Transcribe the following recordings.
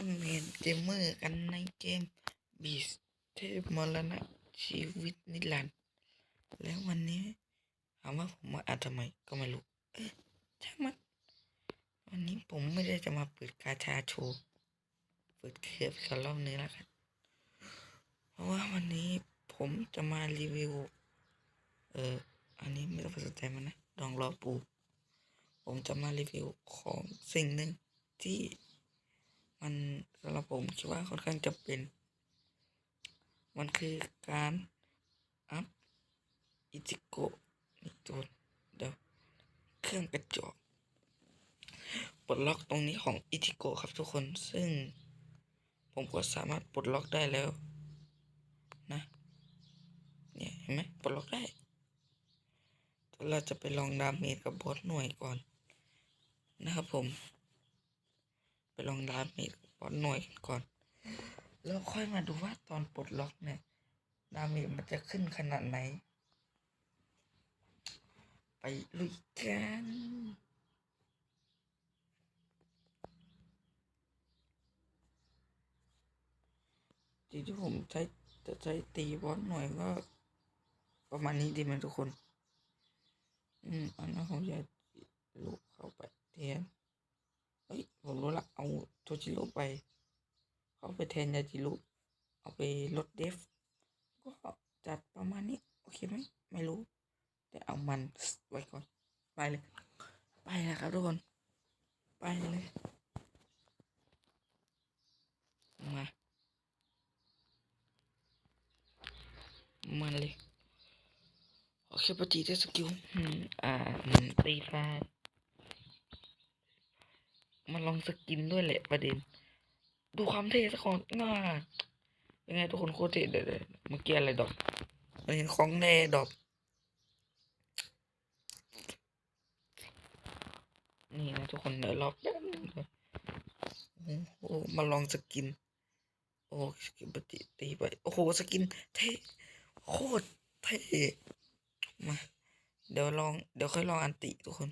อนเมนเกมเมอร์กันในเกมบีสเทพมรณะชีวิตนิรันดร์แล้ววันนี้ถามว่าผมมาอัดทำไมก็ไม่รู้เอ๊ะช่างมันวันนี้ผมไม่ได้จะมาเปิดกาชาโชว์เปิดเคปกันรอบนี้แล้วกันเพราะว่าวันนี้ผมจะมารีวิว เอออันนี้ไม่ต้องสนใจมันนะดองรอปูผมจะมารีวิวของสิ่งหนึ่งที่ มันสำหรับผมคิดว่าค่อนข้างจะเป็น มันคือการอัพอิจิโกะนี่ตัวเดี๋ยวเครื่องกระจกปลดล็อกตรงนี้ของอิจิโกะครับทุกคนซึ่งผมก็สามารถปลดล็อกได้แล้วนะเนี่ยเห็นไหมปลดล็อกได้เราจะไปลองดาเมจกับบอสหน่วยก่อนนะครับผม ลองดาเมจกับอสหน่วยก่อน แล้วค่อยมาดูว่าตอนปลดล็อกเนี่ย ดาเมจมันจะขึ้นขนาดไหน ไปลุยกันจริงที่ผมใช้จะใช้ตีบอสหน่อยก็ ประมาณนี้ดีไหมทุกคน อืมอันนั้นผมจะลูกเข้าไปแทน เฮ้ยผมรู้ละเอาโทจิโร่ไป เขาไปแทนยาจิรุเอาไปลดเดฟ ก็จัดประมาณนี้ โอเคไหมไม่รู้ แต่เอามันไว้ก่อน ไปเลย ไปนะครับทุกคน ไปเลย มามันเลย โอเคปฏิได้สกิลอ่าตีฟ้า มันลองสกินด้วยแหละประเด็น ดูความเท่สักคนน่ายังไงทุกคนโคตรเท่เดี๋ยวเดี๋ยวเมื่อกี้อะไรดอกเห็นของแน่ดอกนี่นะทุกคนเดี๋ยวรอแป๊บนึงโอ้โหมาลองสกิน โอ้สกินปฏิตีไปโอ้โหสกินเท่โคตรเท่มาเดี๋ยวลองเดี๋ยวค่อยลองอันติทุกคน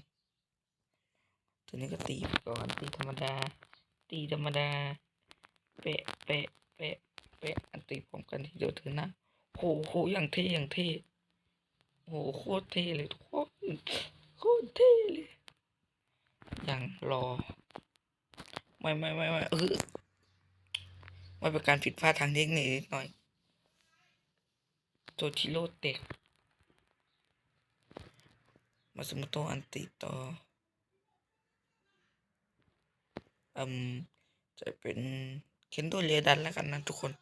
ตัวนี้ก็ตีก่อนตีธรรมดา ตีธรรมดา เปะเปะเปะเปะอันตีพร้อมกันทีเดียวเถอะนะโหโหอย่างเท่อย่างเท่โหโคตรเท่เลยทุกคนโคตรเท่เลยอย่างรอ ไม่ไม่ไม่ไม่เออไม่เป็นการผิดพลาดทางเทคนิคนิดหน่อยโจชิโร่เตะมาสมุโตอันติต่อ อืมจะเป็นเคนโดเรียดันแล้วกันนะทุกคน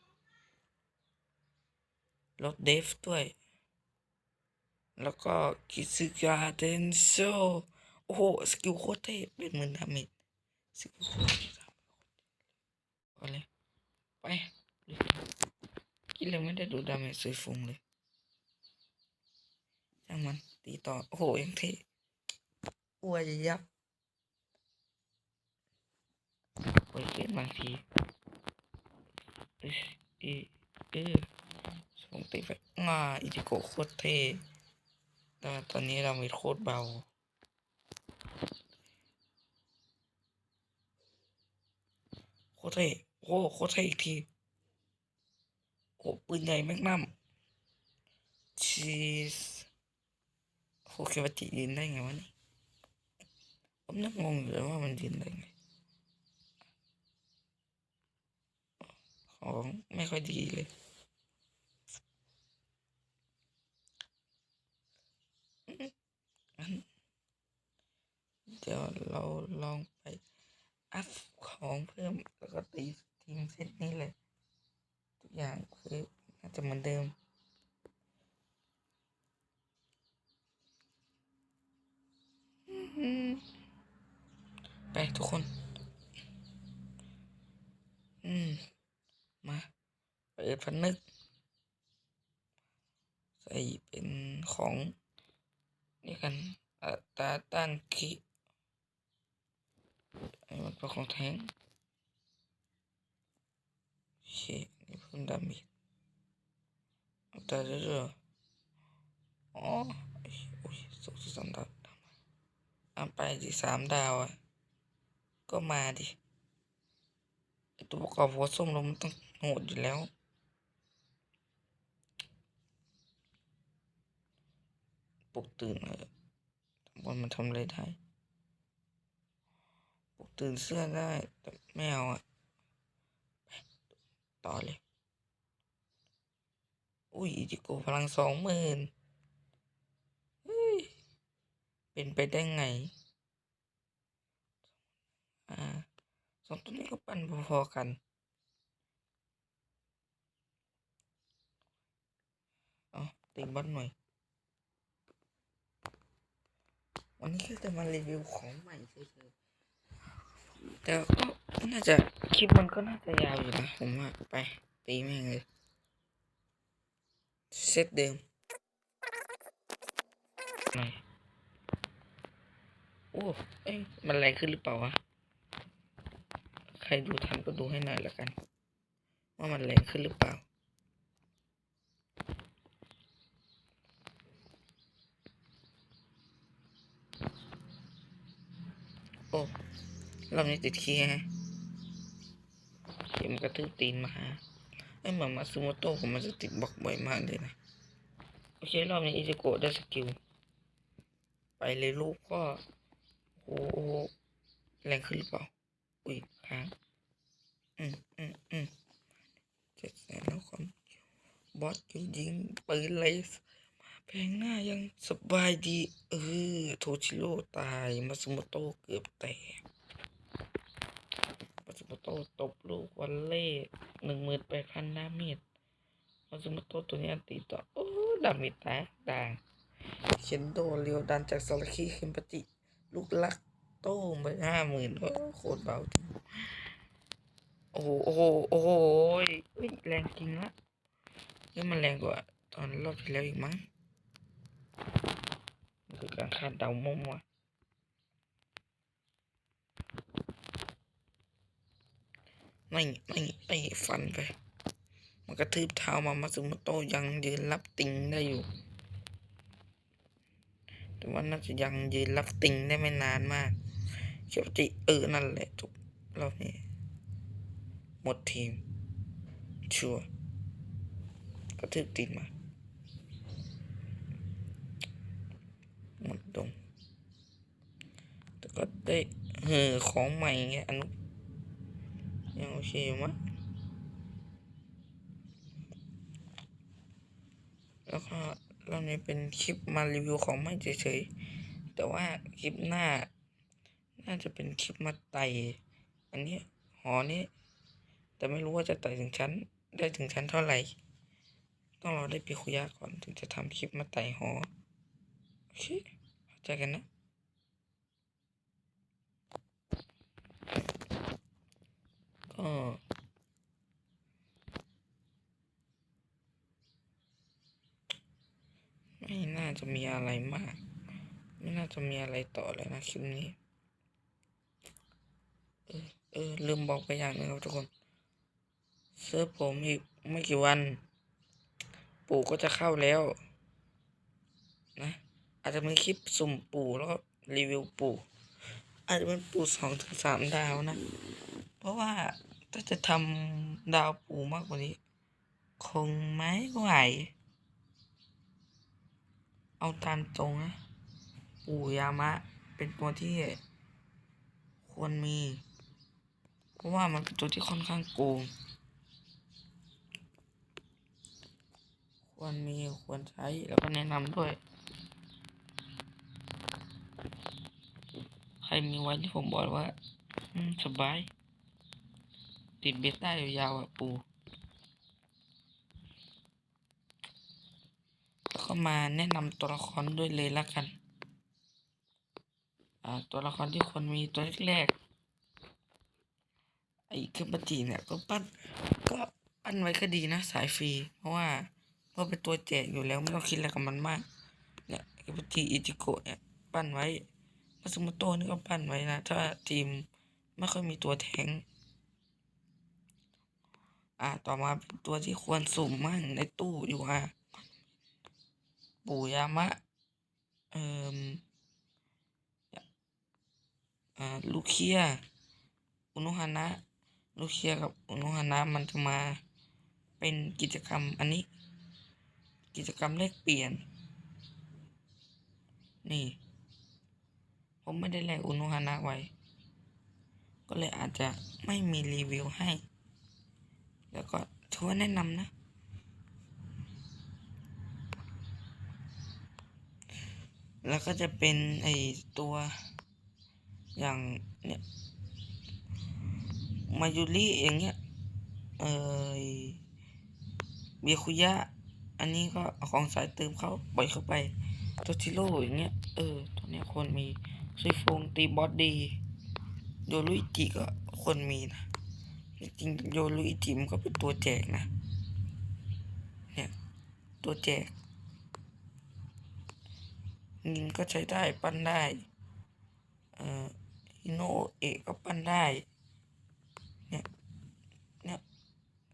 ลดเดฟด้วย แล้วก็คิซึกาเดนโซโอ้โห สกิลโคตรเท่เป็นหมื่นดาเมจสกิลโคตรเท่เอาเลยไปกินเลยไม่ได้ดูดาเมจสวยฟุงเลยช่างมันตีต่อ โอ้โหยังเท่อวยยับ โอ้เกินบางทีเอเอเออส่งตีไปง่าอิจิโกโคตรเท่แต่ตอนนี้เรามีโคตรเบาโคตรเท่โอ้โคตรเท่อีกทีโอ้ปืนใหญ่แมกนัมชีสโอเคว่าจียืนได้ไงวะนี่ผมนึกงงอยู่เลยว่ามันยืนได้ไง ของไม่ค่อยดีเลยงั้นเดี๋ยวเราลองไปอัพของเพิ่มแล้วก็ตีทีมเซตนี้เลย ทุกอย่างคือน่าจะเหมือนเดิม ไปทุกคน อืม มาเปิดพันนึก ใส่เป็นของ นี่กัน อัตราต้านคิไอ้มันเป็นของ แท้งโอเคนี่เพิ่มดาเมจอัตราเรื่อยๆอ๋อโอ้ยสองสิบสามดาวอะไปดิสามดาวอะ ก็มาดิตัวประกอบหัวส้มเรามันต้องโหดอยู่แล้วปลุกตื่นเลยบอลมันทำอะไรได้ ตื่นเสื้อได้แต่ไม่เอาอะต่อเลย อุ้ยอิจิโกพลังสองหมื่นเฮ้ยเป็นไปได้ไง อ่าสองตัวนี้ก็ปั้นพอๆกัน เอาตีบอลหน่อย วันนี้ก็จะมารีวิวของใหม่เฉย แต่ก็น่าจะคลิปมันก็น่าจะยาวอยู่นะผมว่าไปตีแม่งเลยเซตเดิมหน่อยโอ้เอ้ยมันแรงขึ้นหรือเปล่าวะใครดูทันก็ดูให้หน่อยละกัน ว่ามันแรงขึ้นหรือเปล่าโอ้ รอบนี้ติดขี้ฮะเข็มกระทืบตีนมาไอ้หมามาซูโมโต้ผมมันจะติดบล็อกบ่อยมากเลยนะ โอเค รอบนี้อิจิโกะได้สกิล ไปเลยลูกก็โอ้โหแรงขึ้นหรือเปล่า อุ้ยค้างอืมอืมอืมเจ็ดแสนแล้วความบอสยิงยิงปืนเลยแพงหน้ายังสบายดี เออ โทชิโร่ตาย มาซุโมโตะเกือบแตก ตะตบลูกวันเล่หนึ่งหมื่นแปดพันดาเมจมาซุโมโตตัวนี้อันตีต่อ โอ้ดาเมจแตกด่างเชนโดเรียวดันจากซาลาคิเคนปจิลูกลักโต้ไปห้าหมื่นโอ้โคตรเบาจริงโอ้โหโอ้โหโอ้โหแรงจริงละนี่มันแรงกว่า ตอนรอบที่แล้วอีกมั้งคือการคาดเดามั่วๆ ไม่ไม่ไม่ฟันไป มันกระทืบเท้ามามาซึมโตยังยืนรับติงได้อยู่ แต่ว่าน่าจะยังยืนรับติงได้ไม่นานมากเขียวจิเออนั่นแหละจบรอบนี้ หมดทีม ชัวกระทืบตีนมาหมดดงแต่ก็ได้เออของใหม่ไงอัน ยังโอเคอยู่มั้งแล้วก็รอบนี้เป็นคลิปมารีวิวของใหม่เฉยๆแต่ว่าคลิปหน้า น่าจะเป็นคลิปมาไต่อันนี้หอนี้ แต่ไม่รู้ว่าจะไต่ถึงชั้น ได้ถึงชั้นเท่าไหร่ ต้องรอได้ปีคุยะก่อนถึงจะทำคลิปมาไต่หอ โอเคเข้าใจกันนะ็ไม่น่าจะมีอะไรมาก ไม่น่าจะมีอะไรต่อเลยนะคลิปนี้ เออเออลืมบอกไปอย่างนึงครับทุกคน เซิร์ฟผมอีกไม่กี่วัน ปู่ก็จะเข้าแล้ว นะ อาจจะมีคลิปสุ่มปู่แล้วก็รีวิวปู่อาจจะเป็นปู่สองถึงสามดาวนะ ราะว่าถ้าจะทำดาวปู่มากกว่านี้ คงไม่ไหว เอาตามตรงนะ ปู่ยามะ เป็นตัวที่ควรมี เพราะว่ามันเป็นตัวที่ค่อนข้างโกง ควรมีควรใช้แล้วก็แนะนำด้วย ใครมีไว้ที่ผมบอกว่า สบาย ติดเบต้ายาวๆอะปูแล้วก็มาแนะนำตัวละครด้วยเลยละกัน อ่า ตัวละครที่คนมีตัวแรกๆไอ้เคปจิเนี่ยก็ปั้นก็ปั้นไว้ก็ดีนะสายฟรี เพราะว่าเพราะเป็นตัวแจกอยู่แล้วไม่ต้องคิดอะไรกับมันมาก เนี่ยเคปจิอิจิโกะเนี่ยปั้นไว้มาซุโมโตนี่ก็ปั้นไว้นะ ถ้าทีมไม่ค่อยมีตัวแทง อ่าต่อมาเป็นตัวที่ควรสุ่มมั่งในตู้อยู่อะปู่ยามะ เอ่ออ่าลูเคีย อุนุฮานะ ลูเชียกับอุโนฮานะมันจะมาเป็นกิจกรรมอันนี้ กิจกรรมเลขเปลี่ยน นี่ ผมไม่ได้แลกอุโนฮานะไว้ ก็เลยอาจจะไม่มีรีวิวให้ แล้วก็ถือว่าแนะนำนะแล้วก็จะเป็นไอตัวอย่างเนี่ยมายุริอย่างเงี้ยเออเบียคุยะอันนี้ก็ของสายเติมเขาปล่อยเข้าไปโตชิโร่อย่างเงี้ยเออตัวเนี้ยควรมีซุยฟงตีบอสดีโยรุอิจิก็ควรมีนะ จริงโยรุอิจิมก็เป็นตัวแจกนะ เนี่ยตัวแจกยิงก็ใช้ได้ปั้นได้เอ่อฮิโนเอะก็ปั้นได้ เนี่ยเนี่ย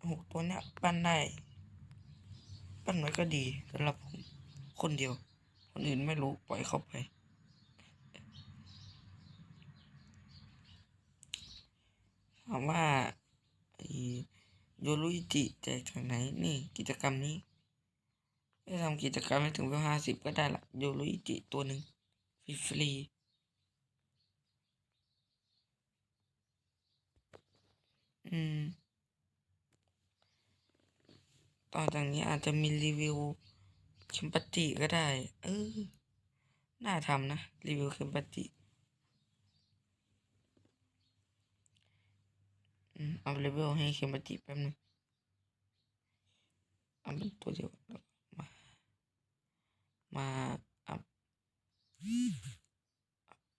หกตัวเนี้ยปั้นได้ ปั้นไว้ก็ดีสำหรับผมคนเดียว คนอื่นไม่รู้ปล่อยเข้าไปถามว่า โยรุอิจิแจกจากไหนนี่กิจกรรมนี้ได้ทำกิจกรรมให้ถึงเวลห้าสิบก็ได้ละโยรุอิจิตัวหนึ่งฟรีๆอืม ต่อจากนี้อาจจะมีรีวิวเข็มปัตติก็ได้ เออ น่าทำนะ รีวิวเข็มปัต อืมเลเวลให้เข็มาติแป๊บนึงเอาเป็นตัวเดียวมา มาอัพ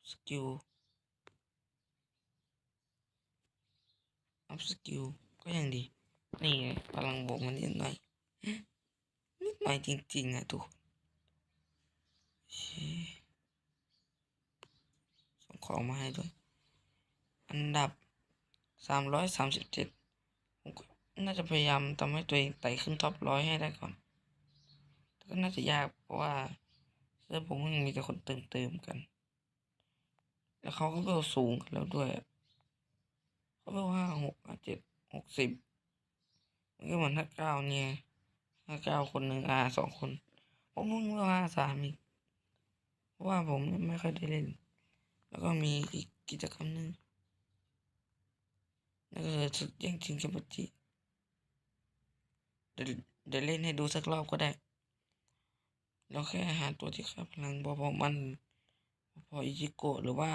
สกิลอัพสกิลก็ยังดี นี่พลังบวกมันนิดหน่อยนิดหน่อยจริงๆอะทุกคนส่งของมาให้ด้วย อันดับ สามร้อยสามสิบเจ็ดผมก็น่าจะพยายามทำให้ตัวเองไต่ขึ้นท็อปร้อยให้ได้ก่อนแต่ก็น่าจะยากเพราะว่าเซิร์ฟผมยังมีแต่คนเติมเติมๆกัน แล้วเขาก็เวลสูงกันแล้วด้วยเขาเวลห้าหกเจ็ดหกสิบมันก็เหมือนห้าเก้าเนี่ยห้าเก้าคนหนึ่งอาสองคน ผมเพิ่งว่าห้าสามอีกเพราะว่าผมไม่ค่อยได้เล่น แล้วก็มีอีกกิจกรรมหนึ่ง นั่นก็คือศึกแย่งชิงแชมป์จิเดี๋ยวเดี๋ยวเล่นให้ดูสักรอบก็ได้ เราแค่หาตัวที่ค่าพลังพอๆมัน พออิจิโกะหรือว่า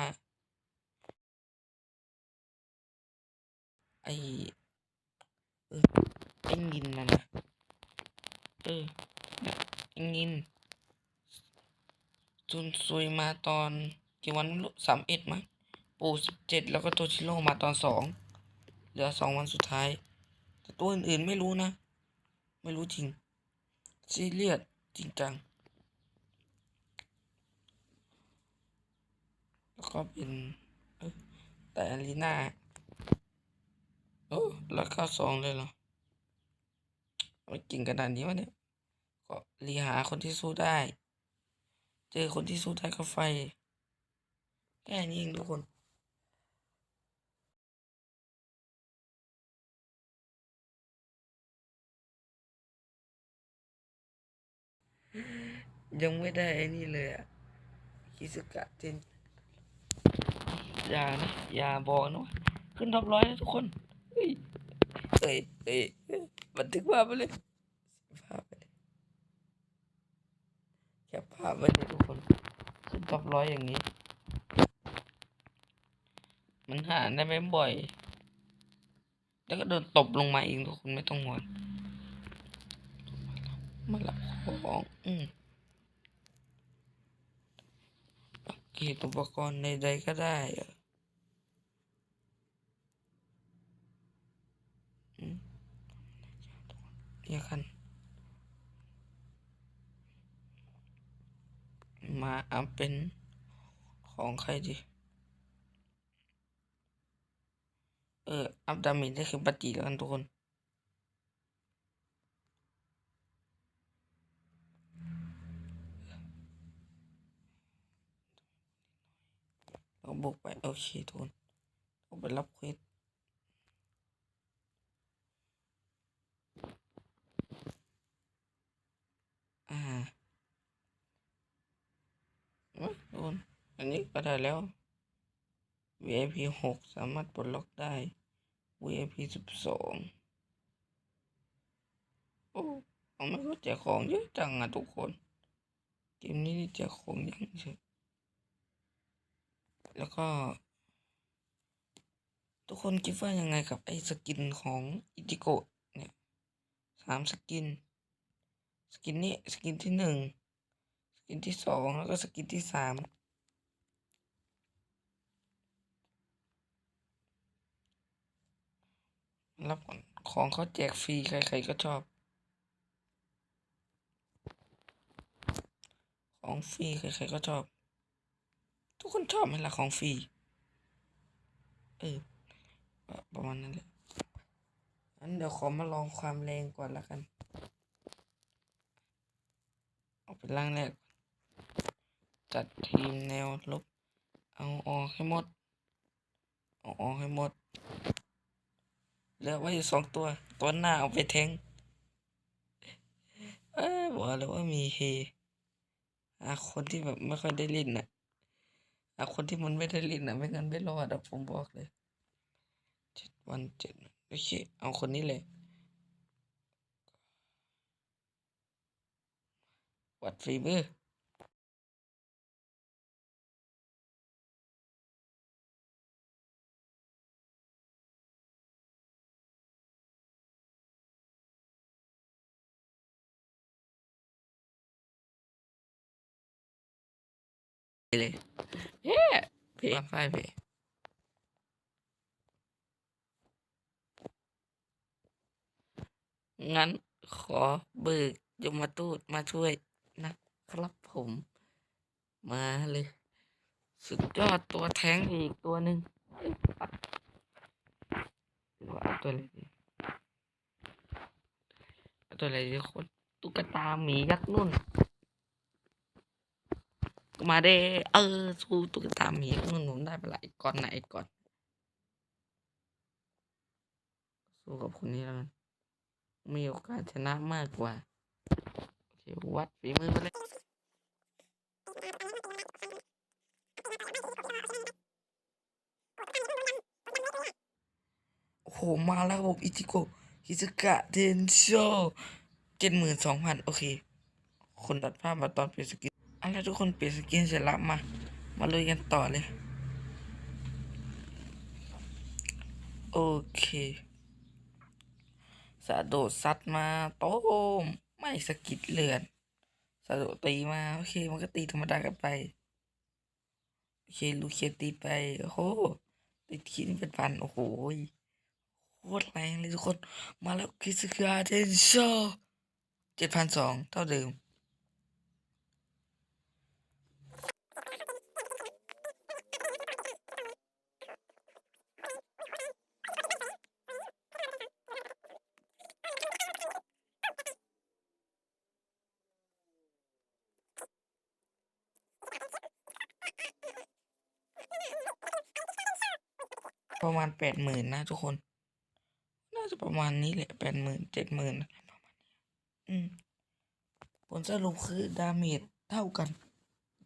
ไอเออเอ็นยินนะนะเออเอ็งยินจุนซุยมาตอนกี่วันสามเอ็ดมั้งปู่สิบเจ็ดแล้วก็โตชิโร่มาตอนสอง เหลือสองวันสุดท้าย แต่ตัวอื่นๆไม่รู้นะ ไม่รู้จริงซีเรียสจริงจัง แล้วก็เป็นแต่อารีนาโอ้แล้วก็สองเลยเหรอไม่เก่งขนาดนี้วะเนี่ย ก็รีหาคนที่สู้ได้ เจอคนที่สู้ได้ก็ไฟ แค่นี้เองทุกคน ยังไม่ได้ไอ้นี่เลยอะคิสกะเจนอย่านะอย่าบอกนะว่าขึ้นท็อปร้อยนะทุกคน เฮ้ยเฮ้ยเฮ้ยบันทึกภาพไปเลยภาพไปเลยแคปภาพไว้เลยทุกคน ขึ้นท็อปร้อยอย่างนี้ มันหาได้ไม่บ่อย แล้วก็โดนตบลงมาเองทุกคนไม่ต้องห่วงมาหละของอืม เกตอุปกรณ์ใดๆก็ได้อะเนี่ยกันมาเอาเป็นของใครดี เออ อัพดาเมจได้คือปฏิแล้วกันทุกคน เอาบุกไป โอเคทุนต้องไปรับเควสอ่าทุนอันนี้ก็ได้แล้ว VIP หกสามารถปลดล็อกได้ VIP สิบสองโอ้ผมไม่เข้จใของเยอะจังอะทุกคน เกมนี้แจกของยังเฉย แล้วก็ ทุกคนคิดว่ายังไงกับไอ้สกินของอิจิโกะเนี่ยสามสกิน สกินนี้สกินที่หนึ่งสกินที่สองแล้วก็สกินที่สามรับของเขาแจกฟรีใครๆก็ชอบ ของฟรีใครๆก็ชอบ ทุกคนชอบไหมล่ะของฟรี เออ ประมาณนั้นแหละอันเดี๋ยวขอมาลองความแรงก่อนละกัน เอาเป็นร่างแรก จัดทีมแนวลบ เอาออกให้หมด เอาออกให้หมด เหลือไว้อยู่สองตัว ตัวหน้าเอาไปแทงเอ้ยบอกเลยว่ามีเฮอาคนที่แบบไม่ค่อยได้เล่นน่ะ อาคนที่มันไม่ได้เล่นนะไม่งั้นไม่รอดอะผมบอกเลยเจ็ดวันเจ็ดโอเคเอาคนนี้เลยวัดฝีมือ เลยเฮ้เพลงไฟเพลงงั้นขอเบิกยมทูตมาช่วยนะครับผม มาเลย สุดยอดตัวแท้งอีกตัวหนึ่งเอ้ยปัดหรือว่าเอาตัวอะไรดีเอาตัวอะไรดีคนตุ๊กตาหมียักษ์นุ่น มาเด้ เออ สู้ตุ๊กตาหมีนุ่นผมได้ไปหละอีกก่อนไหนก่อน สู้กับคนนี้แล้วกันมีโอกาสชนะมากกว่า โอเค วัดฝีมือไปเลยโอ้โห มาแล้วครับผมอิจิโกะฮิซึกะเทนโชเจ็ดหมื่นสองพันโอเค คนตัดภาพมาตอนเปลี่ยนสกิ นเอะไรทุกคนเปลี่ยนสกินเสร็จแล้วมา มาลุยกันต่อเลย โอเคสะโดดซัดมาโต้มไม่สกิดเลือนสะโดดตีมาโอเคมันก็ตีธรรมดากันไปโอเคลูกเคียตีไปโอ้โหติดคิดเป็นพันโอ้โหโคตรแรงเลยทุกคน มาแล้วคิสกาเทนโชเจ็ดพันสองเท่าเดิม ประมาณแปดหมื่นนะทุกคน น่าจะประมาณนี้แหละแปดหมื่นเจ็ดหมื่นประมาณนี้อืมผลสรุปคือดาเมจเท่ากัน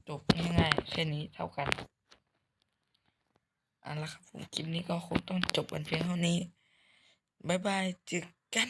จบง่ายๆแค่นี้เท่ากันเอันละครับผมคลิปนี้ก็คงต้องจบกันเพียงเท่านี้ บ๊ายบายเจอกัน